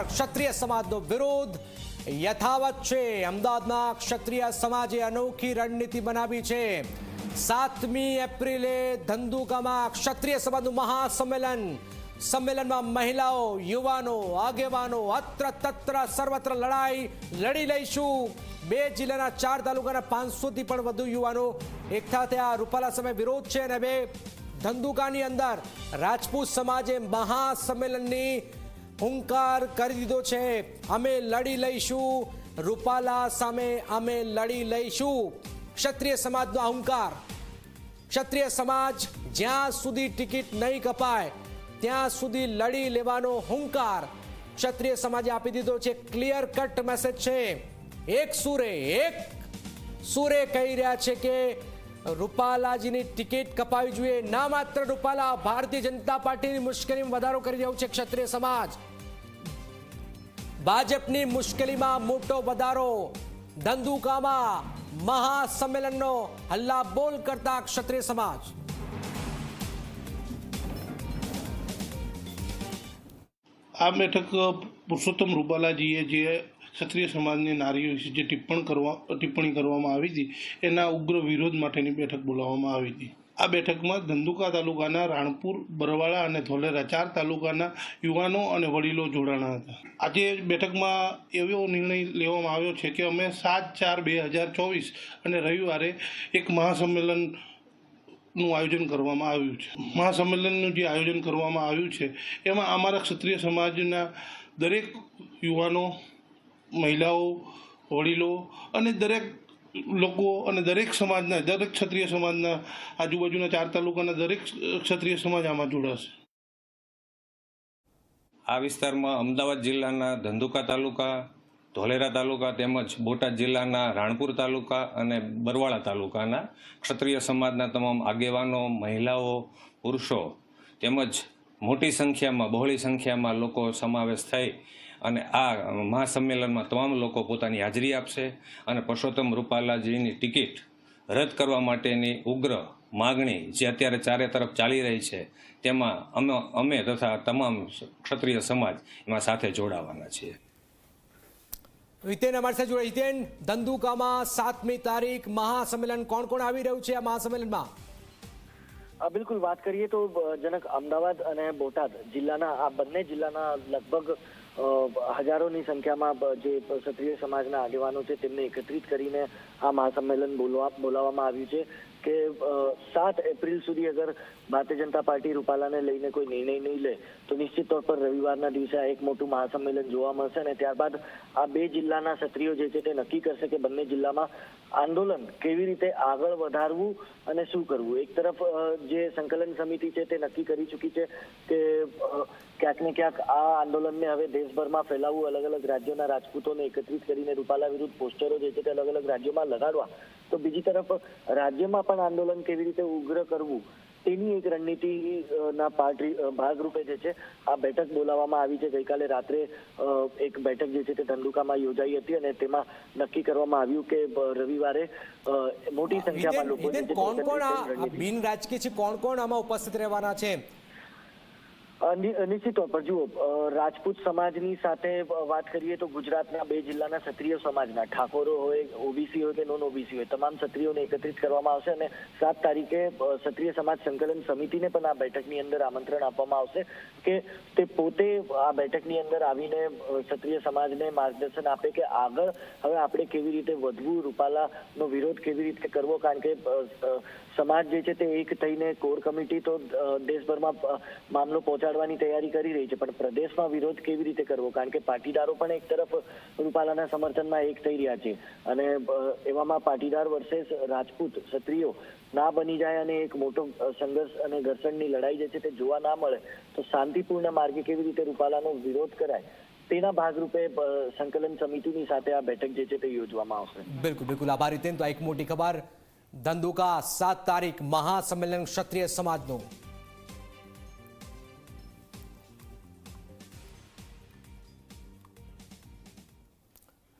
પર ક્ષત્રિય સમાજનો વિરોધ યથાવત છે. અમદાવાદમાં ક્ષત્રિય સમાજે અનોખી રણનીતિ બનાવી છે. સાતમી એપ્રિલે ધંધુકામાં ક્ષત્રિય સમાજનું મહાસંમેલન. સંમેલનમાં મહિલાઓ, યુવાનો, આગેવાનો અત્ર તત્ર સર્વત્ર લડાઈ લડી લઈશું. બે જિલ્લાના ચાર તાલુકાના પાંચસોથી પણ વધુ યુવાનો એકઠા થયા. રૂપાલા સામે વિરોધ છે અને હવે ધંધુકાની અંદર રાજપૂત સમાજે મહાસંમેલનની હુંકાર કરી દીધો છે. અમે લડી લઈશું. રૂપાલા સામે અમે લડી લઈશું. ક્ષત્રિય સમાજનો અહંકાર ક્ષત્રિય સમાજ જ્યાં સુધી ટિકિટ નહીં કપાય, ત્યાં સુધી લડી લેવાનો હુંકાર ક્ષત્રિય સમાજે આપી દીધો છે. ક્લિયર કટ મેસેજ છે. એક સુરે એક સુરે કહી રહ્યા છે કે રૂપાલાજીની ટિકિટ કપાવી જોઈએ. ના માત્ર રૂપાલા, ભારતીય જનતા પાર્ટીની મુશ્કેલીમાં વધારો કરી રહ્યો છે ક્ષત્રિય સમાજ. ભાજપની મુશ્કેલીમાં મોટો વધારો. ધંધુકામાં મહાસંમેલનનો હલ્લા બોલ કરતા ક્ષત્રિય સમાજ. આ બેઠક પુરુષોત્તમ રૂપાલાજીએ જે ક્ષત્રિય સમાજની નારીઓ વિશે જે ટિપ્પણ કરવા ટિપ્પણી કરવામાં આવી હતી, એના ઉગ્ર વિરોધ માટેની બેઠક બોલાવવામાં આવી હતી. આ બેઠકમાં ધંધુકા તાલુકાના રાણપુર, બરવાળા અને ધોલેરા ચાર તાલુકાના યુવાનો અને વડીલો જોડાણા હતા. આજે બેઠકમાં એવો નિર્ણય લેવામાં આવ્યો છે કે અમે સાત ચાર બે હજાર ચોવીસ અને રવિવારે એક મહાસંમેલનનું આયોજન કરવામાં આવ્યું છે. મહાસંમેલનનું જે આયોજન કરવામાં આવ્યું છે, એમાં અમારા ક્ષત્રિય સમાજના દરેક યુવાનો, મહિલાઓ, વડીલો અને દરેક લોકો અને દરેક સમાજના, દરેક ક્ષત્રિય સમાજના આજુબાજુના ચાર તાલુકાના દરેક ક્ષત્રિય સમાજ આમાં જોડાશે. આ વિસ્તારમાં અમદાવાદ જિલ્લાના ધંધુકા તાલુકા, ધોલેરા તાલુકા તેમજ બોટાદ જિલ્લાના રાણપુર તાલુકા અને બરવાળા તાલુકાના ક્ષત્રિય સમાજના તમામ આગેવાનો, મહિલાઓ, પુરુષો તેમજ મોટી સંખ્યામાં, બહોળી સંખ્યામાં લોકો સમાવેશ થઈ અને આ મહાસંમેલનમાં તમામ લોકો પોતાની હાજરી આપશે અને પરસોત્તમ રૂપાલાજીની ટિકિટ રદ કરવા માટેની ઉગ્ર માગણી જે અત્યારે ચારે તરફ ચાલી રહી છે, તેમાં અમે અમે તથા તમામ ક્ષત્રિય સમાજ એમાં સાથે જોડાવાના છીએ. હિતેન અમારી સાથે જોડે હિતેન, ધંધુકામાં સાતમી તારીખ મહાસંમેલન કોણ કોણ આવી રહ્યું છે આ મહાસંમેલનમાં? બિલકુલ વાત કરીએ તો જનક અમદાવાદ અને બોટાદ જિલ્લાના, આ બંને જિલ્લાના લગભગ હજારોની સંખ્યામાં જે ક્ષત્રિય સમાજના આગેવાનો છે, તેમને એકત્રિત કરીને આ મહાસંમેલન બોલવા, બોલાવવામાં આવ્યું છે. કે સાત એપ્રિલ સુધી અગર ભારતીય જનતા પાર્ટી રૂપાલાને લઈને કોઈ નિર્ણય નહીં લે, તો નિશ્ચિત તौर પર રવિવારના દિવસે આ એક મોટું મહાસંમેલન જોવા મળશે અને ત્યારબાદ આ બે જિલ્લાના ક્ષત્રિયો જે છે તે નક્કી કરશે કે બંને જિલ્લામાં આંદોલન કેવી રીતે આગળ વધારવું અને શું કરવું. એક તરફ જે સંકલન સમિતિ છે તે નક્કી કરી ચૂકી છે કે ક્યાંક ને ક્યાંક આ આંદોલનને હવે દેશભરમાં ફેલાવવું અલગ અલગ રાજ્યોના રાજપૂતોને એકત્રિત કરીને રૂપાલા વિરુદ્ધ પોસ્ટરો જે છે તે અલગ અલગ રાજ્યોમાં લગાડવા તો બીજી તરફ રાજ્યમાં પણ આંદોલન કેવી રીતે ઉગ્ર કરવું તેની એક રણનીતિના ભાગરૂપે જે છે આ બેઠક બોલાવવામાં આવી છે. ગઈકાલે રાત્રે એક બેઠક જે છે તે ધંધુકામાં યોજાઈ હતી અને તેમાં નક્કી કરવામાં આવ્યું કે રવિવારે મોટી સંખ્યામાં લોકો કોણ કોણ બિન રાજકીય છે? કોણ કોણ આમાં ઉપસ્થિત રહેવાના છે? નિશ્ચિત તौर પર જુઓ રાજપૂત સમાજની સાથે વાત કરીએ તો ગુજરાતના બે જિલ્લાના ક્ષત્રિય સમાજના, ઠાકોરો હોય, ઓબીસી હોય કે નોન ઓબીસી હોય, તમામ ક્ષત્રિયોને એકત્રિત કરવામાં આવશે અને સાત તારીખે ક્ષત્રિય સમાજ સંકલન સમિતિને પણ આ બેઠકની અંદર આમંત્રણ આપવામાં આવશે કે તે પોતે આ બેઠકની અંદર આવીને ક્ષત્રિય સમાજને માર્ગદર્શન આપે કે આગળ હવે આપણે કેવી રીતે વધવું, રૂપાલાનો વિરોધ કેવી રીતે કરવો, કારણ કે સમાજ જે છે તે એક થઈને કોર કમિટી તો દેશભરમાં મામલો મામલો પહોંચાડવાની તૈયારી કરી રહી છે, પણ પ્રદેશમાં વિરોધ કેવી રીતે કરવો? કારણ કે પાટીદારો પણ એક તરફ રૂપાલાના સમર્થનમાં એક થઈ રહ્યા છે અને એવામાં પાટીદાર વર્સેસ રાજપૂત ક્ષત્રિયો ના બની જાય અને એક મોટો સંઘર્ષ અને ઘર્ષણની લડાઈ જે છે તે જોવા ના મળે, તો શાંતિપૂર્ણ માર્ગે કેવી રીતે રૂપાલાનો વિરોધ કરાય? તેના ભાગરૂપે સંકલન સમિતિની સાથે આ બેઠક જે છે તે યોજવામાં આવશે. બિલકુલ બિલકુલ. આભાર રીતે તો એક મોટી ખબર. ધંધુકા સાત તારીખ મહાસંમેલન ક્ષત્રિય સમાજનું.